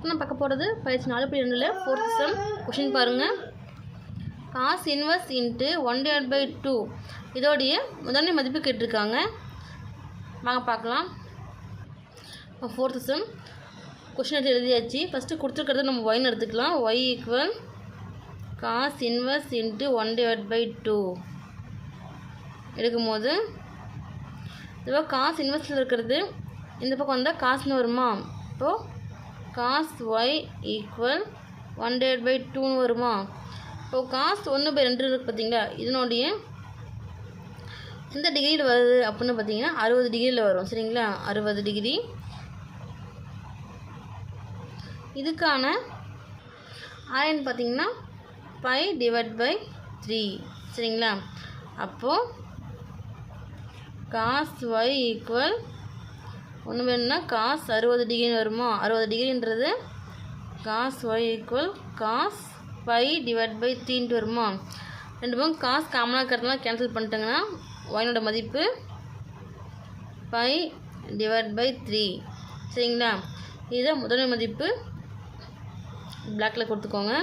நம்ம பார்க்க போகிறது பயிற்சி நாலு புள்ளி ரெண்டில் ஃபோர்த் செம் கொஷின் பாருங்கள் cos inverse into one divide by two இதோடைய முதன்மை மதிப்பு கேட்டிருக்காங்க. வாங்க பார்க்கலாம். இப்போ ஃபோர்த்து செம் கொஷின் எடுத்து எழுதியாச்சு. ஃபஸ்ட்டு கொடுத்துருக்கிறத நம்ம ஒய்னு எடுத்துக்கலாம். Y equal cos inverse into one divide by two எடுக்கும்போது இதுவாக காசு இன்வெஸ்டில் இருக்கிறது. இந்த பக்கம் வந்தால் காசுன்னு வருமா? இப்போது cos y equal one divide by டூன்னு வருமா? இப்போது காசு ஒன்று பை ரெண்டு இருக்குது பார்த்தீங்களா? இதனுடைய எந்த டிகிரியில் வருது அப்படின்னு பார்த்தீங்கன்னா அறுபது டிகிரியில் வரும். சரிங்களா? அறுபது டிகிரி இதுக்கான ஆயன் பார்த்தீங்கன்னா பை டிவைட் பை த்ரீ சரிங்களா? அப்போது காஸ் ஒய் ஈக்குவல் ஒன்று வேணும்னா காஸ் அறுபது டிகிரின்னு வருமா? அறுபது டிகிரின்றது cos y equal cos pi divide by த்ரீன்ட்டு வருமா? ரெண்டு பக்கம் காஸ் காமனாக இருக்கிறதுலாம் கேன்சல் பண்ணிட்டோங்கன்னா ஒயினோட மதிப்பு பை டிவைட் பை த்ரீ சரிங்களா? இதுதான் முதன்மை மதிப்பு. பிளாக்கில் கொடுத்துக்கோங்க.